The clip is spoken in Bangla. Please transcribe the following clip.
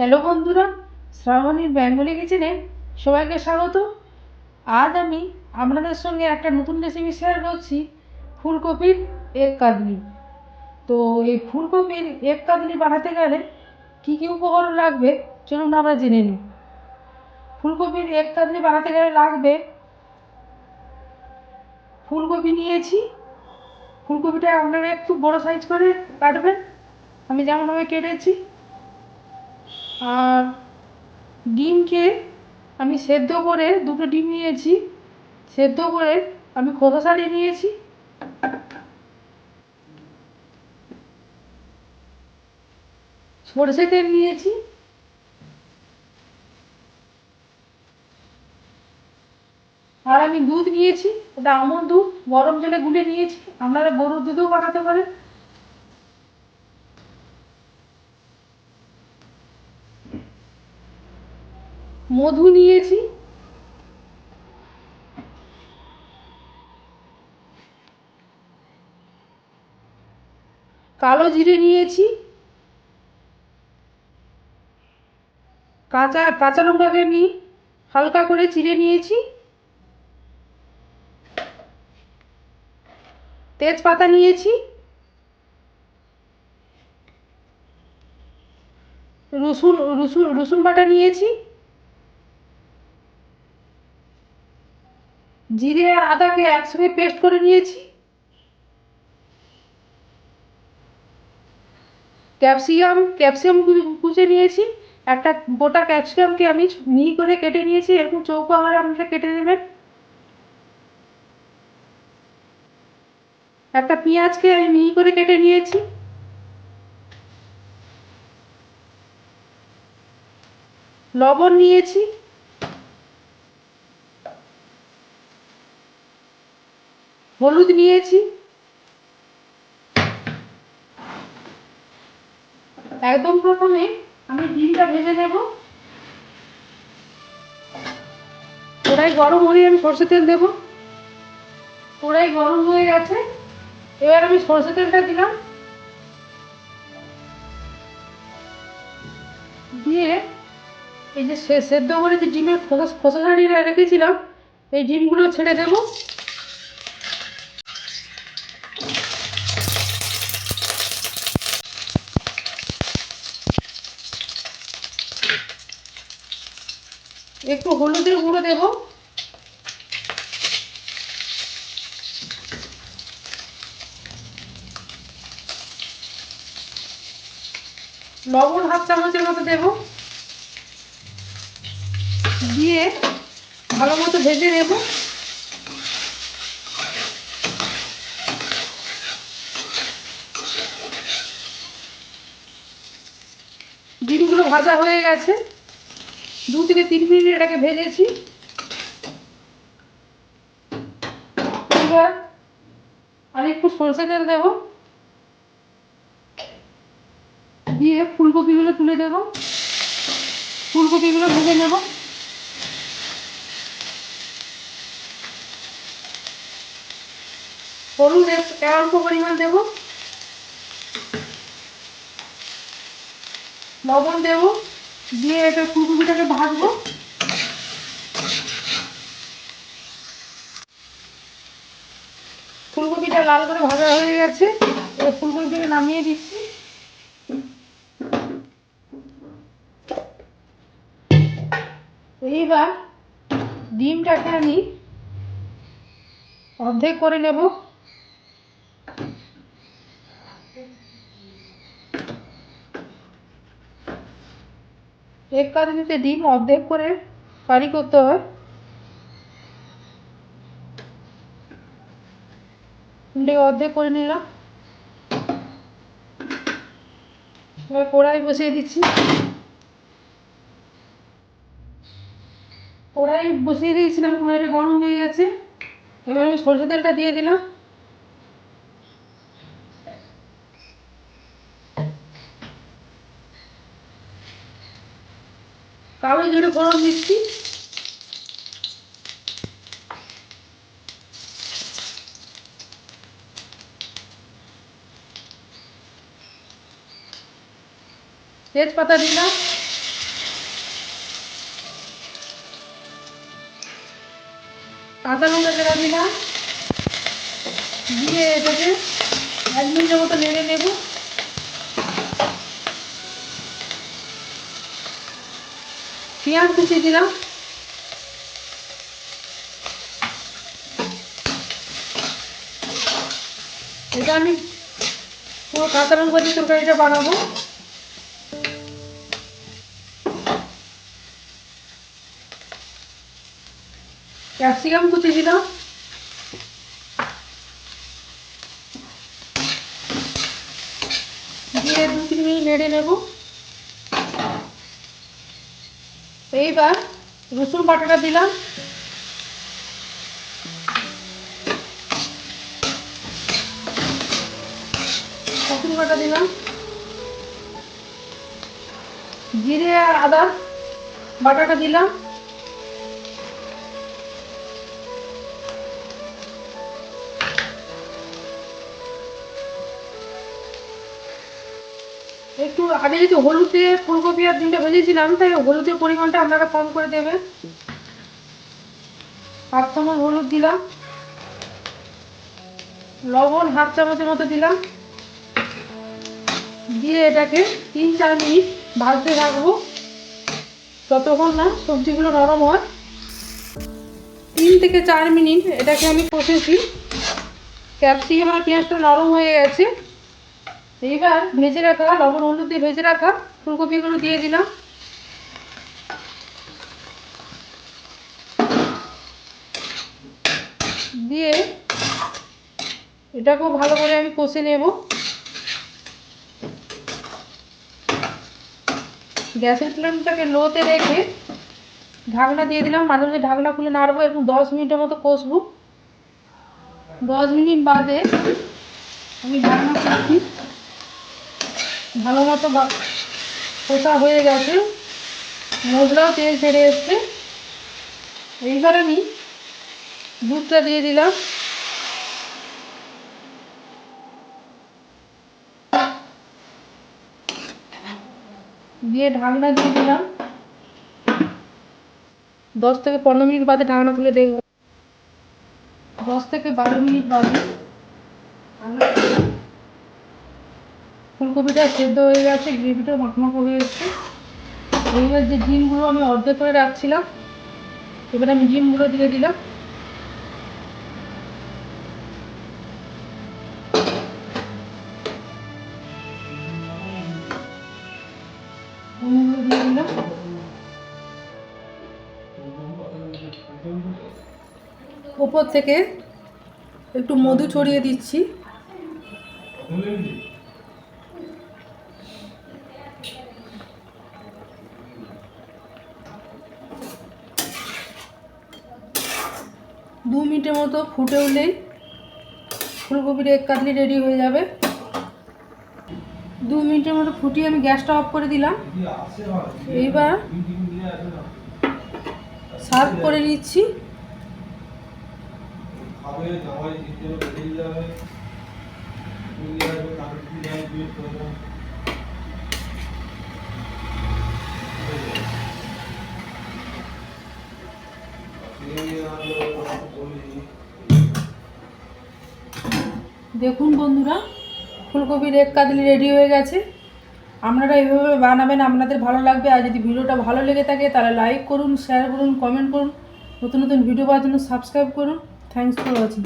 হ্যালো বন্ধুরা, শ্রাবণীর বেঙ্গলি কিচেনে সবাইকে স্বাগত। আজ আমি আপনাদের সঙ্গে একটা নতুন রেসিপি শেয়ার করছি, ফুলকপির এক কাটলি তো এই ফুলকপির এক কাটলি বানাতে গেলে কী কী উপকরণ লাগবে, চলুন আমরা জেনে নিই। ফুলকপির এক কাটলি বানাতে গেলে লাগবে, ফুলকপি নিয়েছি। ফুলকপিটা আপনারা একটু বড় সাইজ করে কাটবেন। আমি যেমনভাবে কেটেছি আর ডিমকে আমি সেদ্ধ করে দুটো ডিম নিয়েছি। সেদ্ধ করে আমি খোসা ছাড়িয়ে নিয়েছি। সরষে তেল নিয়েছি। আর আমি দুধ নিয়েছি। ওটা আমল দুধ, গরম জলে গুলে নিয়েছি। আপনারা গরুর দুধও বানাতে পারেন। মধু নিয়েছি। কালো জিরে নিয়েছি। কাঁচা কাঁচা লঙ্কাকে আমি হালকা করে চিড়ে নিয়েছি। তেজপাতা নিয়েছি। রসুন রসুন রসুন বাটা নিয়েছি। জিরে আর আদাকে একসঙ্গে পেস্ট করে নিয়েছি। ক্যাপসিকাম ক্যাপসিকাম কুচে নিয়েছি। একটা গোটা ক্যাপসিকামকে আমি মিহি করে কেটে নিয়েছি। এরকম চৌকো আকারে আপনারা কেটে নেবেন। একটা পেঁয়াজকে আমি মিহি করে কেটে নিয়েছি। লবণ নিয়েছি। হলুদ নিয়েছি। একদম প্রথমে আমি ডিমটা ভেজে নেব। কড়াই গরম হয়ে আমি সর্ষে তেল দেবো। কড়াই গরম হয়ে গেছে। এবার আমি সর্ষে তেলটা দিলাম। দিয়ে এই যে সেদ্ধ করে যে ডিমের খোসা খোসা ছাড়িয়ে রেখেছিলাম, এই ডিমগুলো ছেড়ে দেবো। একটু হলুদের গুঁড়ো দেবো। লবণ হাফ চামচের মতো দেবো। দিয়ে ভালো মতো ভেজে নেব। ডিমগুলো ভাজা হয়ে গেছে। দু থেকে তিন মিনিট এটাকে ভেজেছি। আর একটু সরষে তেল দেবো। দিয়ে ফুলকপিগুলো তুলে দেবো। ফুলকপিগুলো ভেজে নেব। হলুদ অল্প পরিমাণ দেব। লবণ দেব। দিয়ে এটা ফুলকপিটাকে ভাজবো ফুলকপিটা লাল করে ভাজা হয়ে গেছে। ফুলকপিটাকে নামিয়ে দিচ্ছি। এইবার ডিমটাকে আমি অর্ধেক করে নেব। এক কাজনিতে ডিম অর্ধেক করে কারি করতে হয়। অর্ধেক করে নিলাম। এবার কড়াই বসিয়ে দিচ্ছি। কড়াই বসিয়ে দিয়েছিলাম, কড়াইটা গরম হয়ে গেছে। এবার আমি সরষে তেলটা দিয়ে দিলাম। ফোড়ন দিচ্ছি। তেজপাতা দিলাম কাঁচা লঙ্কা কেটে দিলাম দিয়ে এটাকে এক মিনিটের মতো নেড়ে নেব। পেঁয়াজ কুচি দিলাম। এটা আমি পুরো কাঁচা লঙ্কা দিয়ে তরকারিটা বানাবো। ক্যাপসিকাম কুচি দিলাম। দিয়ে দু তিন মিনিট নেড়ে নেব। এইবার রসুন বাটাটা দিলাম। রসুন বাটা দিলাম। জিরে আদা বাটাটা দিলাম। একটু আগে যদি হলুদ দিয়ে ফুলকপি আর ডিমটা ভেজেছিলাম, তাই হলুদের পরিমাণটা আপনারা কম করে দেবেন। হাফ চামচ হলুদ দিলাম। লবণ হাফ চামচের মতো দিলাম। দিয়ে এটাকে তিন চার মিনিট ভাজতে রাখব ততক্ষণ না সবজিগুলো নরম হয়। তিন থেকে চার মিনিট এটাকে আমি কষেছি। ক্যাপসিকাম আর পেঁয়াজটা নরম হয়ে গেছে। এইবার ভেজে রাখা, লবণ, হলুদ দিয়ে ভেজে রাখা ফুলকপিগুলো দিয়ে দিলাম। দিয়ে এটাকেও ভালো করে আমি কষে নেব। গ্যাসের ফ্লেমটাকে লোতে রেখে ঢাকনা দিয়ে দিলাম। মাঝে মাঝে ঢাকনা খুলে নাড়বো এবং দশ মিনিটের মতো কষবো। দশ মিনিট বাদে আমি ঢাকনা খুলছি। ভালো মতো কষা হয়ে গেছে। মশলাও তেল ছেড়ে এসছে। এইবার আমি দুধটা দিয়ে দিলাম। দিয়ে ঢাকনা দিয়ে দিলাম। দশ থেকে পনেরো মিনিট বাদে ঢাকনা খুলে দেখব। দশ থেকে বারো মিনিট বাদে ফুলকপিটা সেদ্ধ হয়ে গেছে গ্রেভিটা মাখমাখো হয়ে এসছে এইবার যে ডিমগুলো আমি অর্ধেক করে রাখছিলাম, এবার আমি ডিমগুলো দিয়ে দিলাম। দিয়ে দিলাম। উপর থেকে একটু মধু ছড়িয়ে দিচ্ছি। দু মিনিটের মতো ফুটে উঠলেই ফুলকপির এক কাটলি রেডি হয়ে যাবে। দু মিনিটের মতো ফুটিয়ে আমি গ্যাসটা অফ করে দিলাম। এইবার সার্ভ করে নিচ্ছি। দেখুন বন্ধুরা ফুলকপির এক কাদলি রেডি হয়ে গেছে। আপনারা এইভাবে বানাবেন, আপনাদের ভালো লাগবে। আর যদি ভিডিওটা ভালো লেগে থাকে, তাহলে লাইক করুন শেয়ার করুন কমেন্ট করুন। নতুন নতুন ভিডিও পাওয়ার জন্য সাবস্ক্রাইব করুন। Thanks for watching